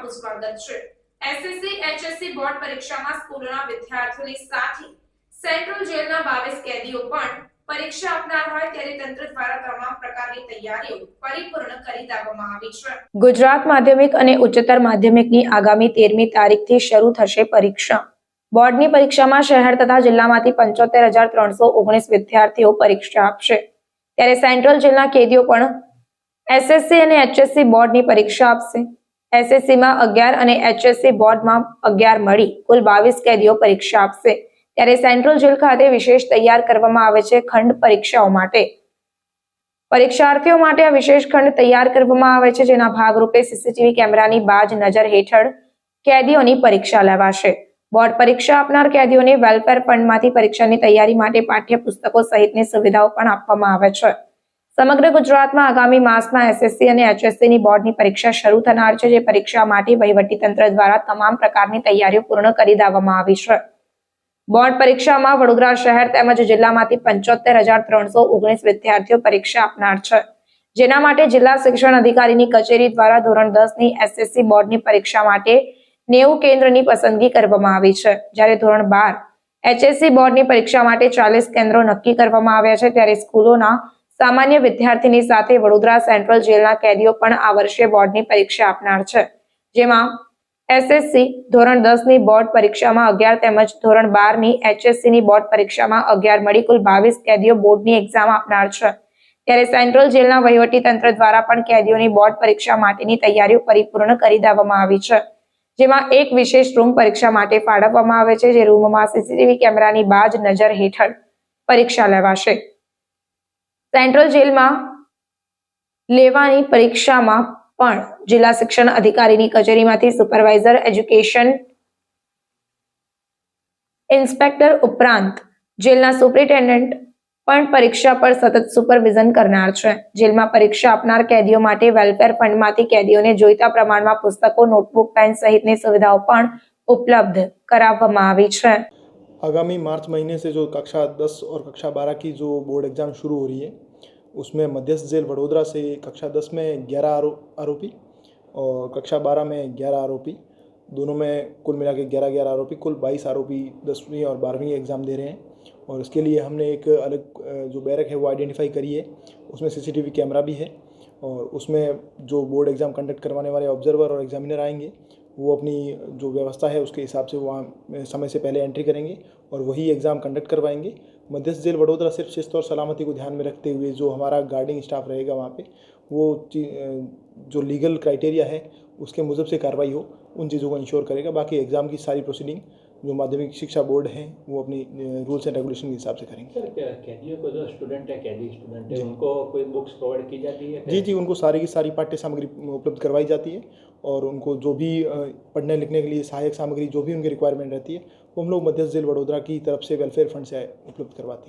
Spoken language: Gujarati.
આપનું સ્વાગત છે એસએસસી એચએસસી બોર્ડ પરીક્ષામાં સ્કૂલના વિદ્યાર્થીઓની સાથે સેન્ટ્રલ જેલના બાવીસ કેદીઓ પણ પરીક્ષા આપનાર હોય ત્યારે તંત્ર દ્વારા તમામ પ્રકારની તૈયારીઓ પરિપૂર્ણ કરી દેવામાં આવી છે. ગુજરાત માધ્યમિક અને ઉચ્ચતર માધ્યમિકની આગામી તેરમી તારીખથી શરૂ થશે પરીક્ષા. બોર્ડની પરીક્ષામાં શહેર તથા જિલ્લામાંથી પંચોતેર હજાર ત્રણસો ઓગણીસ વિદ્યાર્થીઓ પરીક્ષા આપશે. ત્યારે સેન્ટ્રલ જેલના કેદીઓ પણ એસએસસી અને એચએસસી બોર્ડની પરીક્ષા આપશે. એસએસસીમાં અગિયાર અને એચએસસી બોર્ડમાં અગિયાર મળી. કુલ બાવીસ કેદીઓ પરીક્ષા આપશે. ત્યારે સેન્ટ્રલ જેલ ખાતે વિશેષ તૈયાર કરવામાં આવે છે ખંડ પરીક્ષાઓ માટે. પરીક્ષાર્થીઓ માટે આ વિશેષ ખંડ તૈયાર કરવામાં આવે છે, જેના ભાગરૂપે સીસીટીવી કેમેરાની બાજ નજર હેઠળ કેદીઓની પરીક્ષા લેવાશે. બોર્ડ પરીક્ષા આપનાર કેદીઓને વેલફેર ફંડમાંથી પરીક્ષાની તૈયારી માટે પાઠ્યપુસ્તકો સહિતની સુવિધાઓ પણ આપવામાં આવે છે. સમગ્ર ગુજરાતમાં આગામી માસમાં એસએસસી અને HSC ની બોર્ડની પરીક્ષા શરૂ થનાર છે, જે પરીક્ષા માટે વહીવટીતંત્ર દ્વારા તમામ પ્રકારની તૈયારીઓ પૂર્ણ કરી દેવામાં આવી છે. બોર્ડ પરીક્ષામાં વડોદરા શહેર તેમજ જિલ્લામાંથી પંચોતેર હજાર ત્રણસો ઓગણીસ વિદ્યાર્થીઓ પરીક્ષા આપનાર છે. જેના માટે જિલ્લા શિક્ષણ અધિકારીની કચેરી દ્વારા ધોરણ દસની એસએસસી બોર્ડની પરીક્ષા માટે નેવું કેન્દ્રની પસંદગી કરવામાં આવી છે. જ્યારે ધોરણ બાર એચએસસી બોર્ડની પરીક્ષા માટે ચાલીસ કેન્દ્રો નક્કી કરવામાં આવ્યા છે, ત્યારે સ્કૂલોના સામાન્ય વિદ્યાર્થીની સાથે વડોદરા સેન્ટ્રલ જેલના કેદીઓ પણ આ વર્ષે બોર્ડની પરીક્ષા આપનાર છે. જેમાં એસએસસી ધોરણ દસની બોર્ડ પરીક્ષામાં અગિયાર તેમજ ધોરણ બારની એચએસસી ની બોર્ડ પરીક્ષામાં અગિયાર મળી કુલ બાવીસ કેદીઓ બોર્ડની એક્ઝામ આપનાર છે. ત્યારે સેન્ટ્રલ જેલના વહીવટી તંત્ર દ્વારા પણ કેદીઓની બોર્ડ પરીક્ષા માટેની તૈયારીઓ પરિપૂર્ણ કરી દેવામાં આવી છે. જેમાં એક વિશેષ રૂમ પરીક્ષા માટે ફાળવવામાં આવે છે, જે રૂમમાં સીસીટીવી કેમેરાની બાજ નજર હેઠળ પરીક્ષા લેવાશે. સેન્ટ્રલ જેલમાં લેવાની પરીક્ષામાં પણ જિલ્લા શિક્ષણ અધિકારીની કચેરીમાંથી સુપરવાઇઝર એજ્યુકેશન ઇન્સ્પેક્ટર ઉપરાંત જેલના સુપ્રિન્ટેન્ડન્ટ પણ પરીક્ષા પર સતત સુપરવિઝન કરનાર છે. જેલમાં પરીક્ષા આપનાર કેદીઓ માટે વેલફેર ફંડમાંથી કેદીઓને જોઈતા પ્રમાણમાં પુસ્તકો, નોટબુક, પેન સહિતની સુવિધાઓ પણ ઉપલબ્ધ કરાવવામાં આવી છે. आगामी मार्च महीने से जो कक्षा दस और कक्षा बारह की जो बोर्ड एग्ज़ाम शुरू हो रही है उसमें मध्यस्थ जेल वडोदरा से कक्षा दस में ग्यारह आरो, आरोपी और कक्षा बारह में ग्यारह आरोपी। दोनों में कुल मिला के ग्यारह ग्यारह आरोपी कुल बाईस आरोपी दसवीं और बारहवीं एग्ज़ाम दे रहे हैं। और इसके लिए हमने एक अलग जो बैरक है वो आइडेंटिफाई करी है। उसमें सीसीटीवी कैमरा भी है और उसमें जो बोर्ड एग्ज़ाम कंडक्ट करवाने वाले ऑब्जर्वर और एग्जामिनर आएँगे वो अपनी जो व्यवस्था है उसके हिसाब से वहाँ समय से पहले एंट्री करेंगे और वही एग्ज़ाम कंडक्ट करवाएँगे। मध्यस्थ जेल वडोदरा सिर्फ़ शिस्त और सलामती को ध्यान में रखते हुए जो हमारा गार्डिंग स्टाफ रहेगा वहाँ पे, वो जो लीगल क्राइटेरिया है, उसके मुजब से कार्रवाई हो, उन चीज़ों को इंश्योर करेगा। बाकी एग्ज़ाम की सारी प्रोसीडिंग जो माध्यमिक शिक्षा बोर्ड है वो अपनी रूल्स एंड रेगुलेशन के हिसाब से करेंगे। सर कैदियों को जो स्टूडेंट है कैदी स्टूडेंट है। उनको कोई बुक्स प्रोवाइड की जाती है? जी जी उनको सारी की सारी पाठ्य सामग्री उपलब्ध करवाई जाती है और उनको जो भी पढ़ने लिखने के लिए सहायक सामग्री जो भी उनकी रिक्वायरमेंट रहती है वो हम लोग मध्यस्थ ज़िले वडोदरा की तरफ़ से वेलफेयर फंड से उपलब्ध करवाते हैं।